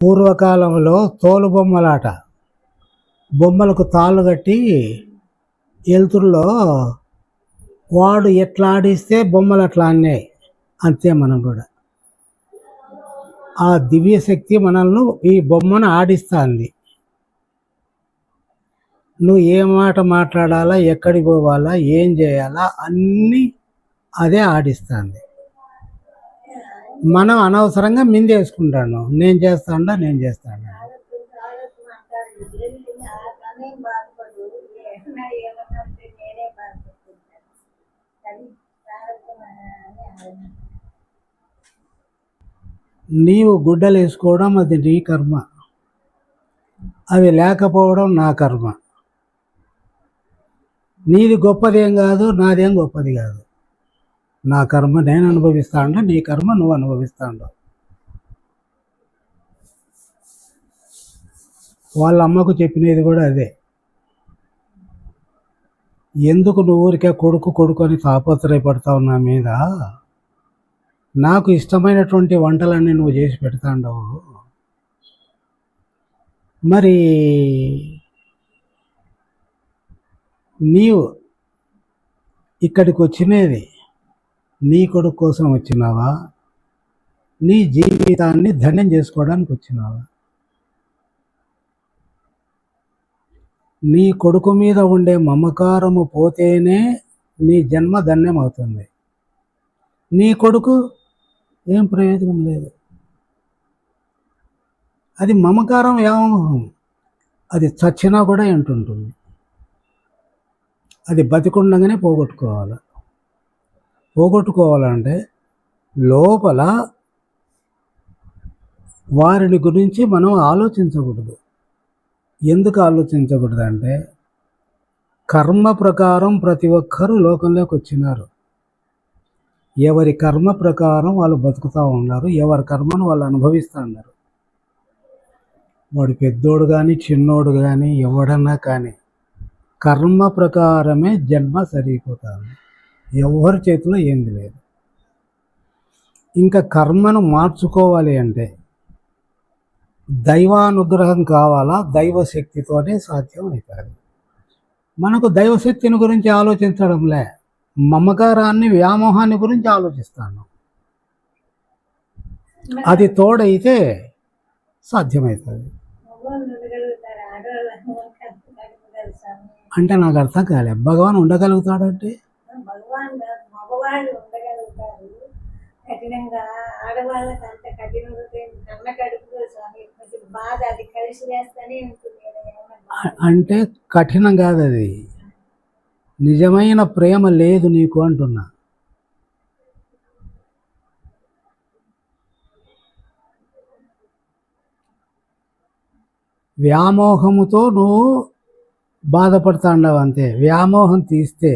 పూర్వకాలంలో తోలుబొమ్మలాట బొమ్మలకు తాళ్ళు కట్టి వెలుతురులో వాడు ఎట్లా ఆడిస్తే బొమ్మలు అట్లా ఆడినాయి అంతే మనం కూడా. ఆ దివ్య శక్తి మనల్ని ఈ బొమ్మను ఆడిస్తుంది. నువ్వు ఏ మాట మాట్లాడాలా ఎక్కడికి పోవాలా ఏం చేయాలా అన్నీ అదే ఆడిస్తుంది. మనం అనవసరంగా మిందేసుకుంటాను నేను చేస్తాడా నేను చేస్తాను? నీవు గుడ్డలు వేసుకోవడం అది నీ కర్మ. అవి లేకపోవడం నా కర్మ. నీది గొప్పదేం కాదు నాదేం గొప్పది కాదు. నా కర్మ నేను అనుభవిస్తా అంటే నీ కర్మ నువ్వు అనుభవిస్తా ఉండవు వాళ్ళ అమ్మకు చెప్పినది కూడా అదే. ఎందుకు నువ్వు ఊరికే కొడుకు కొడుకు అని తాపత్రయపడతావు నా మీద నాకు ఇష్టమైనటువంటి వంటలన్నీ నువ్వు చేసి పెడతాండవు మరి నీవు ఇక్కడికి వచ్చినది నీ కొడుకు కోసం వచ్చినావా? నీ జీవితాన్ని ధన్యం చేసుకోవడానికి వచ్చినావా? నీ కొడుకు మీద ఉండే మమకారము పోతేనే నీ జన్మ ధన్యం అవుతుంది. నీ కొడుకు ఏం ప్రయోజనం లేదు. అది మమకారం వ్యామోహం. అది చచ్చినా కూడా ఎంటుంటుంది అది బతికుండగానే పోగొట్టుకోవాలి. పోగొట్టుకోవాలంటే లోపల వారిని గురించి మనం ఆలోచించకూడదు. ఎందుకు ఆలోచించకూడదు అంటే కర్మ ప్రకారం ప్రతి ఒక్కరూ లోకంలోకి వచ్చినారు. ఎవరి కర్మ ప్రకారం వాళ్ళు బతుకుతూ ఉన్నారు ఎవరి కర్మను వాళ్ళు అనుభవిస్తూ ఉన్నారు. వాడు పెద్దోడు కానీ చిన్నోడు కానీ ఎవడన్నా కానీ కర్మ ప్రకారమే జన్మ సరిపోతుంది. ఎవరి చేతిలో ఏంది లేదు. ఇంకా కర్మను మార్చుకోవాలి అంటే దైవానుగ్రహం కావాలా? దైవశక్తితోనే సాధ్యం అవుతుంది. మనకు దైవశక్తిని గురించి ఆలోచించడంలే మమకారాన్ని వ్యామోహాన్ని గురించి ఆలోచిస్తాను. అది తోడైతే సాధ్యమవుతుంది. అంటే నాకు అర్థం కాలే. భగవాన్ ఉండగలుగుతాడంటే? మగవాళ్ళు ఉండగలుగుతారు. కఠినంగా ఆడవాళ్ళకి అంత కఠిన హృదయం కన్న కడుపులో స్వామి కొంచెం బాధ అది కలిసి వేస్తూనే ఉంటుంది అంటే కఠినం కాదు అది. నిజమైన ప్రేమ లేదు నీకు అంటున్నా. వ్యామోహముతో నువ్వు బాధపడుతుండవు అంతే. వ్యామోహం తీస్తే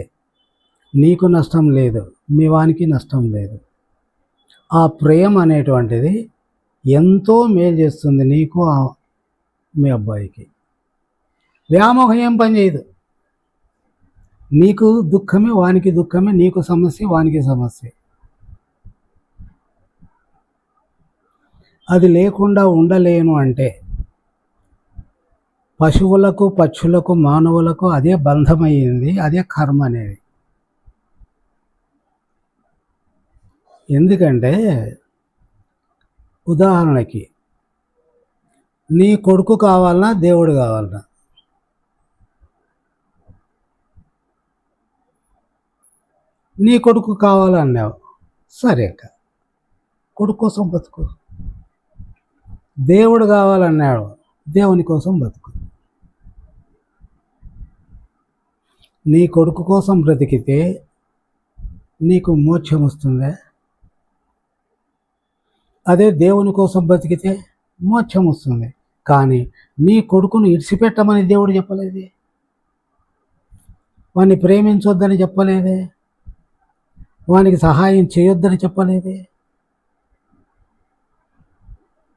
నీకు నష్టం లేదు. మీ వానికి నష్టం లేదు. ఆ ప్రేమ అనేటువంటిది ఎంతో మేలు చేస్తుంది నీకు మీ అబ్బాయికి. వ్యామోహం ఏం పని చేయదు. నీకు దుఃఖమే వానికి దుఃఖమే నీకు సమస్య వానికి సమస్య. అది లేకుండా ఉండలేను అంటే పశువులకు పక్షులకు మానవులకు అదే బంధమయ్యింది అదే కర్మ అనేది. ఎందుకంటే ఉదాహరణకి నీ కొడుకు కావాలన్నా దేవుడు కావాలన్నా. నీ కొడుకు కావాలన్నావు సరే అక్క. కొడుకు కోసం బతుకు. దేవుడు కావాలన్నాడు దేవుని కోసం బతుకు. నీ కొడుకు కోసం బ్రతికితే నీకు మోక్షం వస్తుందా? అదే దేవుని కోసం బతికితే మోక్షం వస్తుంది. కానీ నీ కొడుకును ఇడిచిపెట్టమని దేవుడు చెప్పలేదే? వాడిని ప్రేమించొద్దని చెప్పలేదే? వానికి సహాయం చేయొద్దని చెప్పలేదే?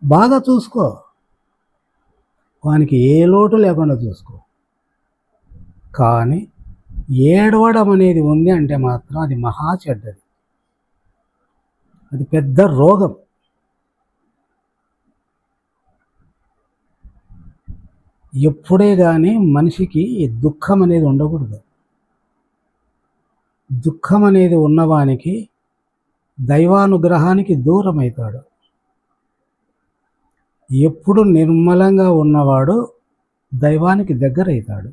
బాగా చూసుకో. వానికి ఏ లోటు లేకుండా చూసుకో. కానీ ఏడవడం అనేది ఉంది అంటే మాత్రం అది మహా చెడ్డది. అది పెద్ద రోగం. ఎప్పుడే కానీ మనిషికి దుఃఖం అనేది ఉండకూడదు. దుఃఖం అనేది ఉన్నవానికి దైవానుగ్రహానికి దూరం అవుతాడు ఎప్పుడు నిర్మలంగా ఉన్నవాడు దైవానికి దగ్గర అవుతాడు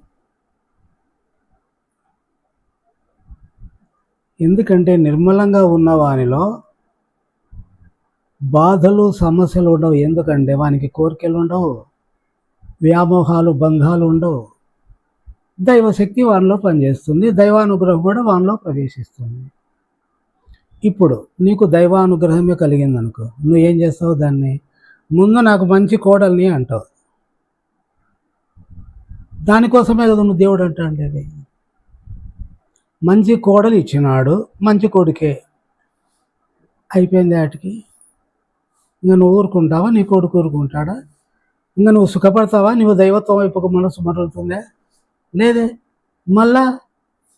ఎందుకంటే నిర్మలంగా ఉన్న వానిలో బాధలు సమస్యలు ఉండవు. ఎందుకంటే వానికి కోరికలు ఉండవు వ్యామోహాలు బంధాలు ఉండవు. దైవశక్తి వానిలో పనిచేస్తుంది. దైవానుగ్రహం కూడా వానిలో ప్రవేశిస్తుంది. ఇప్పుడు నీకు దైవానుగ్రహమే కలిగింది అనుకో నువ్వు ఏం చేస్తావు దాన్ని? ముందు నాకు మంచి కోడల్ని అంటావు. దానికోసమే కదా నువ్వు దేవుడు అంటాడు మంచి కోడలు ఇచ్చినాడు మంచి కొడుకే. అయిపోయింది వాటికి నేను ఊరుకుంటావా? నీ కొడుకు ఊరుకుంటాడా? ఇంకా నువ్వు సుఖపడతావా? నువ్వు దైవత్వం వైపుకు మనసు మరలుతుందా లేదే. మళ్ళా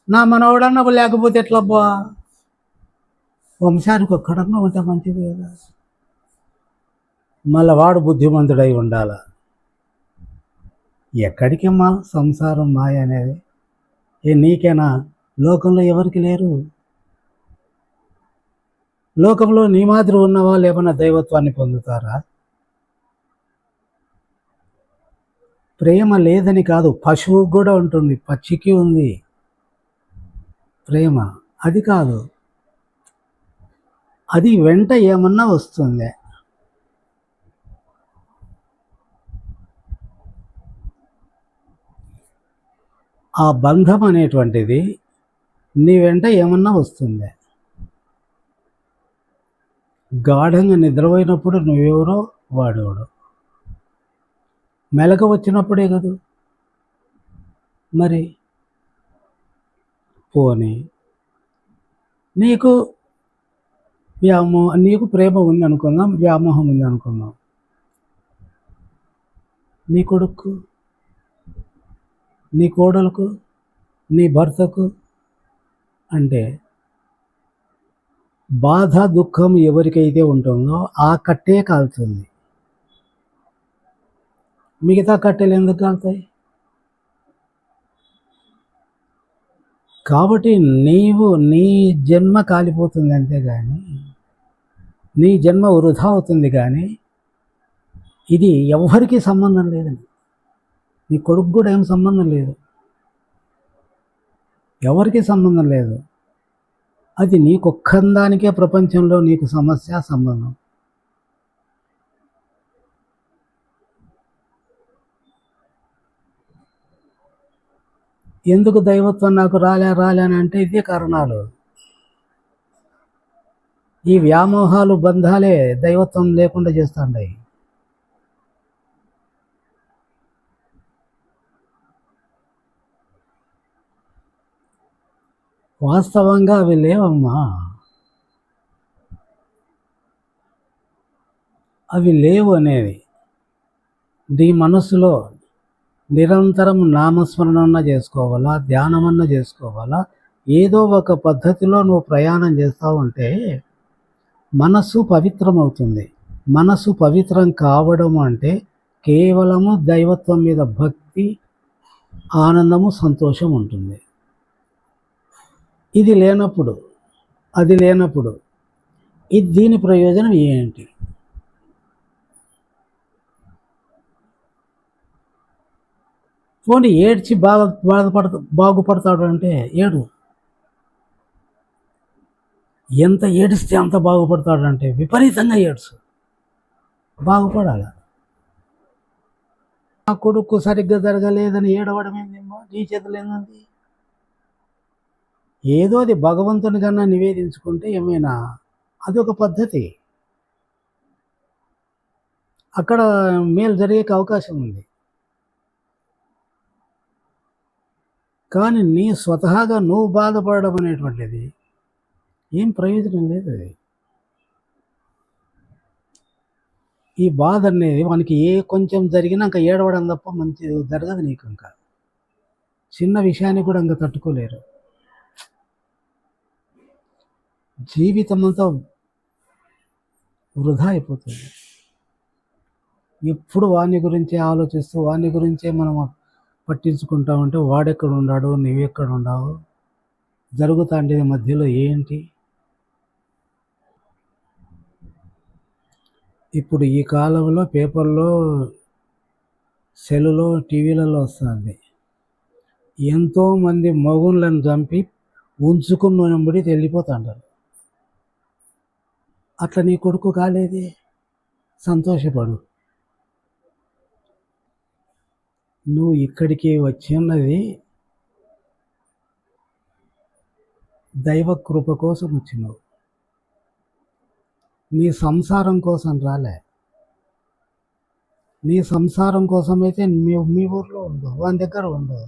నా మనవడన్న లేకపోతే ఎట్లబ్బా వంశానికి ఒక్కడన్నా ఉంటే మంచిది కదా. మళ్ళీ వాడు బుద్ధిమంతుడై ఉండాల? ఎక్కడికమ్మా సంసారం మాయ అనేది? ఏ నీకేనా? లోకంలో ఎవరికి లేరు? లోకంలో నీ మాదిరి ఉన్న వాళ్ళు ఏమైనా దైవత్వాన్ని పొందుతారా? ప్రేమ లేదని కాదు పశువుకు కూడా ఉంటుంది పక్షికి ఉంది. ప్రేమ అది కాదు. అది వెంట ఏమన్నా వస్తుంది. ఆ బంధం అనేటువంటిది నీ వెంట ఏమన్నా వస్తుంది. గాఢంగా నిద్రపోయినప్పుడు నువ్వెవరో వాడేవాడు. మెలక వచ్చినప్పుడే కదా? మరి? పోనీ. నీకు వ్యామోహం నీకు ప్రేమ ఉంది అనుకుందాం వ్యామోహం ఉంది అనుకుందాం. నీ కొడుకు నీ కోడలకు నీ భర్తకు అంటే బాధ దుఃఖం ఎవరికైతే ఉంటుందో ఆ కట్టే కాలుతుంది మిగతా కట్టెలు ఎందుకు కాలుతాయి? కాబట్టి నీవు నీ జన్మ కాలిపోతుంది అంతే కానీ నీ జన్మ వృధా అవుతుంది కానీ ఇది ఎవరికి సంబంధం లేదండి నీ కొడుకు కూడా ఏం సంబంధం లేదు. ఎవరికి సంబంధం లేదు. అది నీకొక్కందానికే ప్రపంచంలో నీకు సమస్య సంబంధం. ఎందుకు దైవత్వం నాకు రాలే రాలే అని అంటే ఇదే కారణాలు. ఈ వ్యామోహాలు బంధాలే దైవత్వం లేకుండా చేస్తుంటాయి వాస్తవంగా అవి లేవమ్మా. అవి లేవు అనేది నీ మనసులో నిరంతరం నామస్మరణన్న చేసుకోవాలా? ధ్యానమన్న చేసుకోవాలా? ఏదో ఒక పద్ధతిలో నువ్వు ప్రయాణం చేస్తూ ఉంటే మనసు పవిత్రమవుతుంది. మనసు పవిత్రం కావడం అంటే కేవలము దైవత్వం మీద భక్తి ఆనందము సంతోషం ఉంటుంది. ఇది లేనప్పుడు అది లేనప్పుడు ఇది దీని ప్రయోజనం ఏంటి? పోనీ ఏడ్చి బాధ బాధపడతా బాగుపడతాడు అంటే ఏడు. ఎంత ఏడిస్తే అంత బాగుపడతాడు అంటే విపరీతంగా ఏడ్చు బాగుపడాలి? నా కొడుకు సరిగ్గా జరగలేదని ఏడవడం ఏందేమో నీ చేతులు ఏందంది ఏదో అది భగవంతుని కన్నా నివేదించుకుంటే ఏమైనా అది ఒక పద్ధతి. అక్కడ మేలు జరిగే అవకాశం ఉంది. కానీ నీ స్వతహాగా నువ్వు బాధపడడం అనేటువంటిది ఏం ప్రయోజనం లేదు అది. ఈ బాధ అనేది మనకి ఏ కొంచెం జరిగినా ఇంకా ఏడవడం తప్ప మంచిది జరగదు నీకు ఇంకా. చిన్న విషయాన్ని కూడా ఇంకా తట్టుకోలేరు. జీవితం అంతా వృధా అయిపోతుంది. ఎప్పుడు వాని గురించే ఆలోచిస్తూ వాణి గురించే మనం పట్టించుకుంటా ఉంటే వాడెక్కడ ఉన్నాడు నువ్వెక్కడ ఉన్నావు జరుగుతాండేది మధ్యలో ఏంటి? ఇప్పుడు ఈ కాలంలో పేపర్లో సెల్లులో టీవీలలో వస్తుంది. ఎంతోమంది మగుళ్ళని చంపి ఉంచుకున్న వెంబడి వెళ్ళిపోతాంటారు అట్లా నీ కొడుకు కాలేదే? సంతోషపడు. నువ్వు ఇక్కడికి వచ్చినది దైవ కృప కోసం వచ్చినావు. నీ సంసారం కోసం రాలే. నీ సంసారం కోసం అయితే మీ మీ ఊర్లో ఉండు వాని దగ్గర ఉండు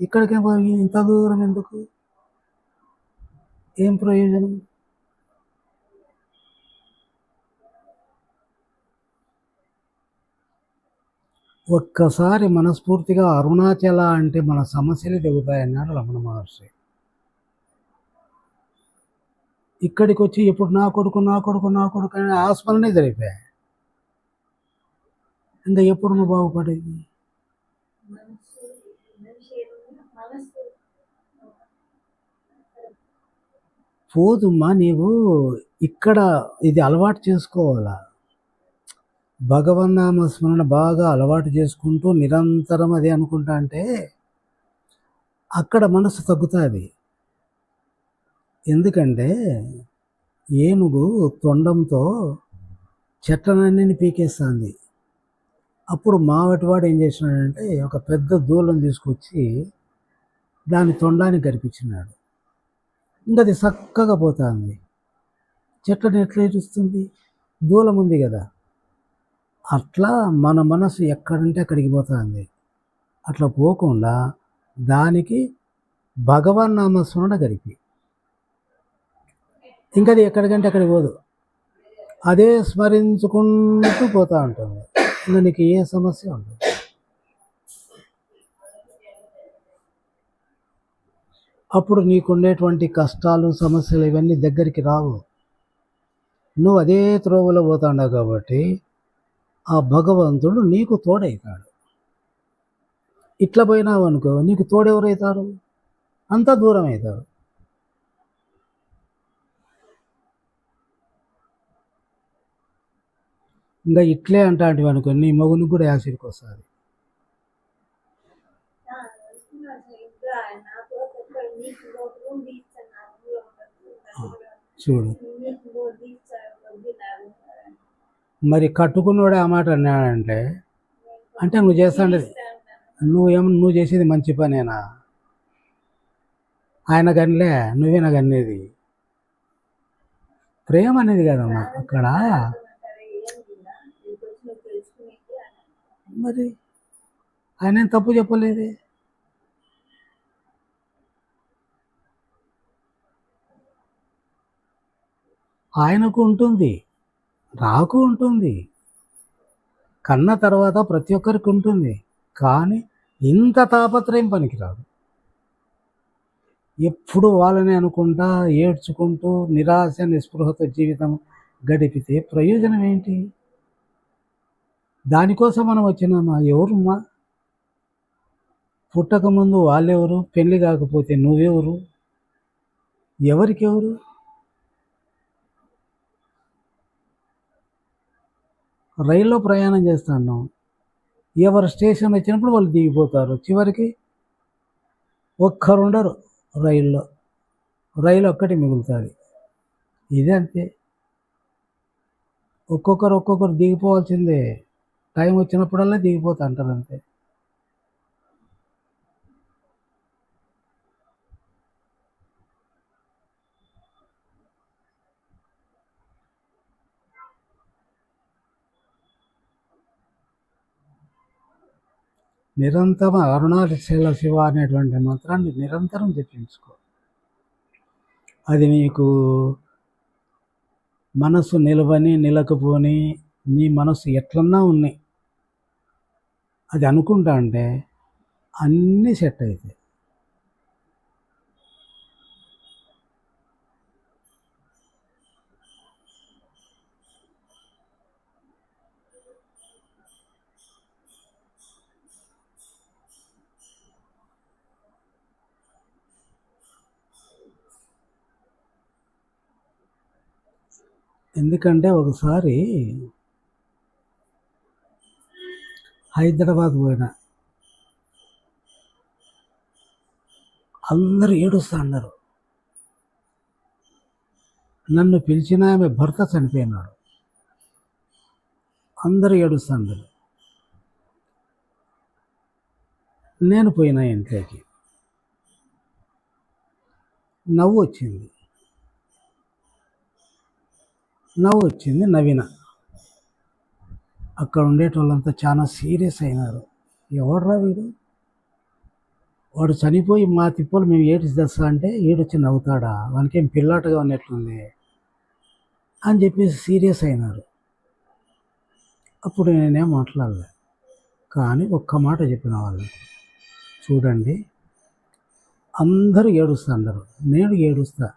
ఇక్కడికే ఇంత దూరం ఎందుకు? ఏం ప్రయోజనం? ఒక్కసారి మనస్ఫూర్తిగా అరుణాచల అంటే మన సమస్యలు దిగుతాయన్నాడు రమణ మహర్షి. ఇక్కడికి వచ్చి ఇప్పుడు నా కొడుకు నా కొడుకు నా కొడుకు అని ఆస్మరణే జరిపాయి ఇంకా ఎప్పుడు నువ్వు బాగుపడేది? పోదుమ్మా నీవు ఇక్కడ ఇది అలవాటు చేసుకోవాలా? భగవన్నామ స్మరణ బాగా అలవాటు చేసుకుంటూ నిరంతరం అది అనుకుంటా అంటే అక్కడ మనసు తగ్గుతుంది. ఎందుకంటే ఏనుగు తొండంతో చెట్లనన్నీ పీకేస్తుంది. అప్పుడు మావటివాడు ఏం చేసినాడంటే ఒక పెద్ద దూలం తీసుకొచ్చి దాని తొండాన్ని గడిపించినాడు ఇంకా అది చక్కగా పోతుంది. చెట్లను ఎట్లా చూస్తుంది దూలం ఉంది కదా. అట్లా మన మనసు ఎక్కడంటే అక్కడికి పోతుంది అట్లా పోకుండా దానికి భగవన్ నామస్మరణ గడిపి ఇంకా అది ఎక్కడికంటే అక్కడికి పోదు. అదే స్మరించుకుంటూ పోతూ ఉంటుంది. ఇంకా నీకు ఏ సమస్య ఉండదు. అప్పుడు నీకుండేటువంటి కష్టాలు సమస్యలు ఇవన్నీ దగ్గరికి రావు. నువ్వు అదే త్రోవలో పోతాండావు కాబట్టి ఆ భగవంతుడు నీకు తోడవుతాడు ఇట్లా పోయినావు అనుకో నీకు తోడెవరవుతారు అంత దూరం అవుతారు ఇంకా ఇట్లే అంటాంటివి అనుకో నీ మగునికి కూడా యాసిడ్కి వస్తుంది. ఆ, మరి కట్టుకున్నోడే ఆ మాట అన్నాడంటే అంటే నువ్వు చేస్తాండి నువ్వు అంటాను. నువ్వేమో నువ్వు చేసేది మంచి పనేనా? ఆయన గనిలే నువ్వేనా గనేది ప్రేమ అనేది కదమ్మా అక్కడ. మరి ఆయన ఏం తప్పు చెప్పలేదు? ఆయనకు ఉంటుంది. నాకు ఉంటుంది. కన్న తర్వాత ప్రతి ఒక్కరికి ఉంటుంది. కానీ ఇంత తాపత్రయం పనికిరాదు. ఎప్పుడు వాళ్ళని అనుకుంటా ఏడ్చుకుంటూ నిరాశ నిస్పృహతో జీవితం గడిపితే ప్రయోజనం ఏంటి? దానికోసం మనం వచ్చినామా? ఎవరుమ్మా? పుట్టకముందు వాళ్ళెవరు? పెళ్ళి కాకపోతే నువ్వెవరు? ఎవరికెవరు? రైల్లో ప్రయాణం చేస్తాను. ఎవరు స్టేషన్ వచ్చినప్పుడు వాళ్ళు దిగిపోతారు. చివరికి ఒక్కరుండరు రైల్లో. రైలు ఒక్కటి మిగులుతుంది. ఇదే అంతే. ఒక్కొక్కరు ఒక్కొక్కరు దిగిపోవాల్సిందే. టైం వచ్చినప్పుడల్లా దిగిపోతా అంటారు అంతే. నిరంతరం అరుణాచల శివ అనేటువంటి మంత్రాన్ని నిరంతరం జపించుకో. అది నీకు మనసు నిలవని నిలకపోని నీ మనసు ఎట్లన్నా ఉన్నాయి. అది అనుకుంటా అంటే అన్నీ సెట్ అవుతాయి ఎందుకంటే ఒకసారి హైదరాబాద్ పోయిన. అందరూ ఏడుస్తా అన్నారు. నన్ను పిలిచిన ఆమె భర్త చనిపోయినాడు. అందరూ ఏడుస్తున్నారు నేను పోయినా ఇంట్లోకి. నవ్వు వచ్చింది నవ్వు వచ్చింది నవీన. అక్కడ ఉండేటోళ్ళంతా చాలా సీరియస్ అయినారు. ఎవడరా వీడు? వాడు చనిపోయి మా తిప్పలు మేము ఏడిచి తెస్తా అంటే ఏడొచ్చి నవ్వుతాడా? వానికేం పిల్లాటగా ఉన్నట్లుంది అని చెప్పేసి సీరియస్ అయినారు. అప్పుడు నేనేం మాట్లాడలే. కానీ ఒక్క మాట చెప్పిన వాళ్ళు చూడండి అందరూ ఏడుస్తా ఏడుస్తుండరు. నేను ఏడుస్తా.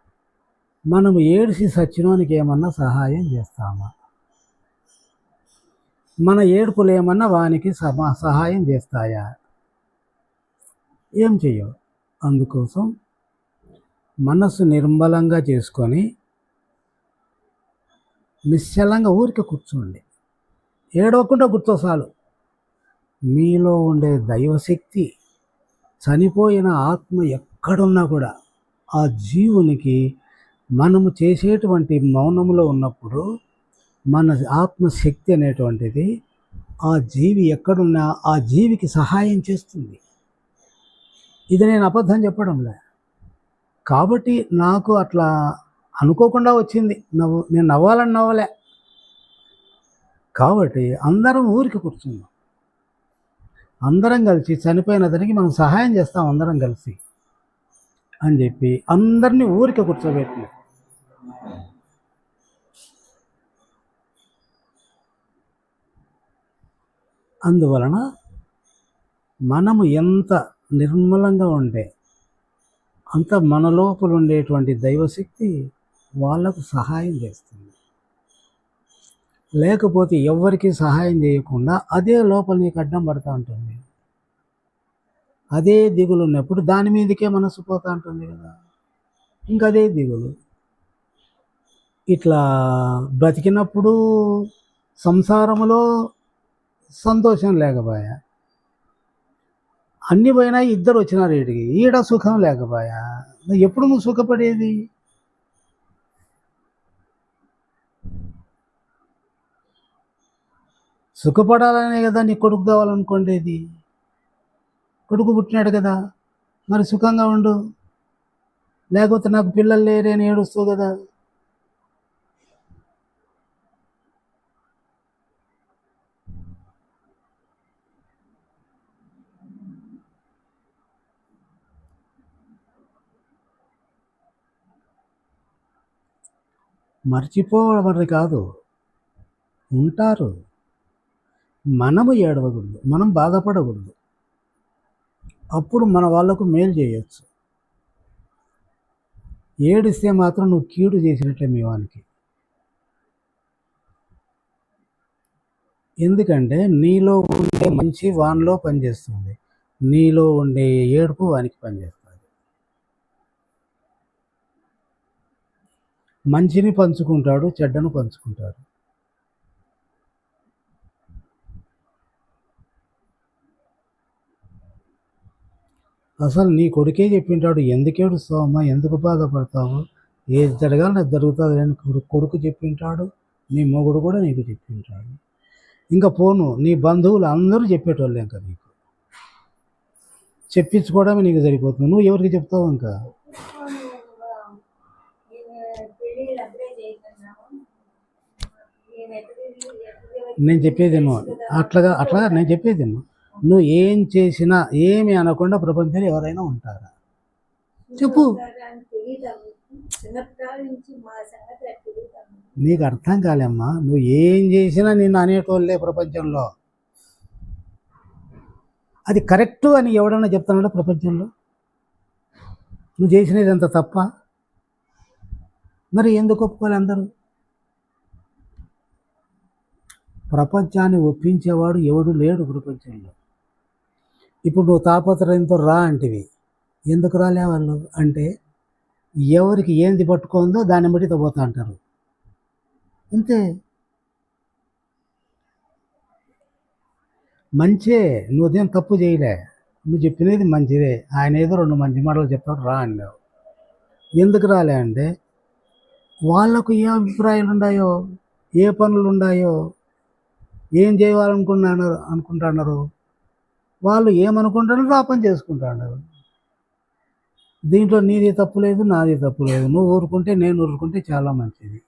మనం ఏడిసి సచ్చినోనికి ఏమన్నా సహాయం చేస్తామా? మన ఏడుపులు ఏమన్నా వానికి సమా సహాయం చేస్తాయా? ఏం చెయ్యవు. అందుకోసం మనస్సు నిర్మలంగా చేసుకొని నిశ్చలంగా ఊరికే కూర్చోండి. ఏడవకుండా కూర్చో చాలు. మీలో ఉండే దైవశక్తి చనిపోయిన ఆత్మ ఎక్కడున్నా కూడా ఆ జీవునికి మనము చేసేటువంటి మౌనంలో ఉన్నప్పుడు మన ఆత్మశక్తి అనేటువంటిది ఆ జీవి ఎక్కడున్నా ఆ జీవికి సహాయం చేస్తుంది. ఇది నేను అబద్ధం చెప్పడంలే. కాబట్టి నాకు అట్లా అనుకోకుండా వచ్చింది. నవ్వు నేను నవ్వాలని నవ్వలే. కాబట్టి అందరం ఊరికి కూర్చున్నాం. అందరం కలిసి చనిపోయిన అతనికి మనం సహాయం చేస్తాం అందరం కలిసి అని చెప్పి అందరినీ ఊరికి కూర్చోబెట్టినాం. అందువలన మనము ఎంత నిర్మలంగా ఉంటే అంత మన లోపల ఉండేటువంటి దైవశక్తి వాళ్ళకు సహాయం చేస్తుంది. లేకపోతే ఎవరికి సహాయం చేయకుండా అదే లోపల నీకు అడ్డం పడుతూ ఉంటుంది. అదే దిగులు ఉన్నప్పుడు దాని మీదకే మనసు పోతూ ఉంటుంది కదా. ఇంకా అదే దిగులు. ఇట్లా బ్రతికినప్పుడు సంసారంలో సంతోషం లేకపోయా? అన్ని పోయినా ఇద్దరు వచ్చినారు ఈడికి. ఈడ సుఖం లేకపోయా? ఎప్పుడు నువ్వు సుఖపడేది? సుఖపడాలనే కదా నీ కొడుకు కావాలనుకోండేది? కొడుకు పుట్టినాడు కదా. మరి సుఖంగా ఉండు. లేకపోతే నాకు పిల్లలు లేరే అని ఏడుస్తావు కదా. మర్చిపోవడం కాదు. ఉంటారు. మనము ఏడవకూడదు. మనం బాధపడకూడదు. అప్పుడు మన వాళ్ళకు మేలు చేయొచ్చు. ఏడిస్తే మాత్రం నువ్వు కీడు చేసినట్లే మీ వానికి. ఎందుకంటే నీలో ఉండే మంచి వానిలో పనిచేస్తుంది. నీలో ఉండే ఏడుపు వానికి పనిచేస్తుంది. మంచిని పంచుకుంటాడు చెడ్డను పంచుకుంటాడు. అసలు నీ కొడుకే చెప్పింటాడు ఎందుకు ఏడుస్తావు ఎందుకు బాధపడతావు? ఏది జరగాలని అది జరుగుతుంది అని కొడుకు చెప్పింటాడు నీ మొగుడు కూడా నీకు చెప్పింటాడు. ఇంకా పోను నీ బంధువులు అందరూ చెప్పేటోళ్ళు ఇంకా నీకు. చెప్పించుకోవడమే నీకు సరిపోతుంది. నువ్వు ఎవరికి చెప్తావు ఇంకా పెళ్ళిళ్ళు అప్పుడే చేస్తున్నాము నేను ఎక్కడ నేను చెప్పేది ఏమో అట్లాగా అట్లా నేను చెప్పేది నువ్వు ఏం చేసినా ఏమి అనకుండా ప్రపంచంలో ఎవరైనా ఉంటారా? చెప్పు. నీకు అర్థం కాలేమ్మా. నువ్వు ఏం చేసినా నిన్ను అనేటోళ్ళే ప్రపంచంలో. అది కరెక్ట్ అని ఎవడన్నా చెప్తున్నాడు ప్రపంచంలో? నువ్వు చేసినది అంత తప్ప? మరి ఎందుకు ఒప్పుకోవాలి అందరూ? ప్రపంచాన్ని ఒప్పించేవాడు ఎవడు లేడు ప్రపంచంలో. ఇప్పుడు నువ్వు తాపత్రయంతో రా అంటివి. ఎందుకు రాలే వాళ్ళు అంటే ఎవరికి ఏంది పట్టుకుందో దాన్ని బట్టి పోతా అంటారు. అంతే. మంచే నువ్వేం తప్పు చేయలే. నువ్వు చెప్పినది మంచిదే. ఆయన ఏదో రెండు మంచి మాటలు చెప్తాడు రా అన్నావు. ఎందుకు రాలే అంటే వాళ్ళకు ఏ అభిప్రాయాలు ఉన్నాయో ఏ పనులు ఉన్నాయో ఏం చేయాలనుకున్నారు అనుకుంటున్నారు వాళ్ళు ఏమనుకుంటున్నారో ఆ పని చేసుకుంటున్నారు దీంట్లో నీది తప్పు లేదు నాది తప్పు లేదు. నువ్వు ఊరుకుంటే నేను ఊరుకుంటే చాలా మంచిది.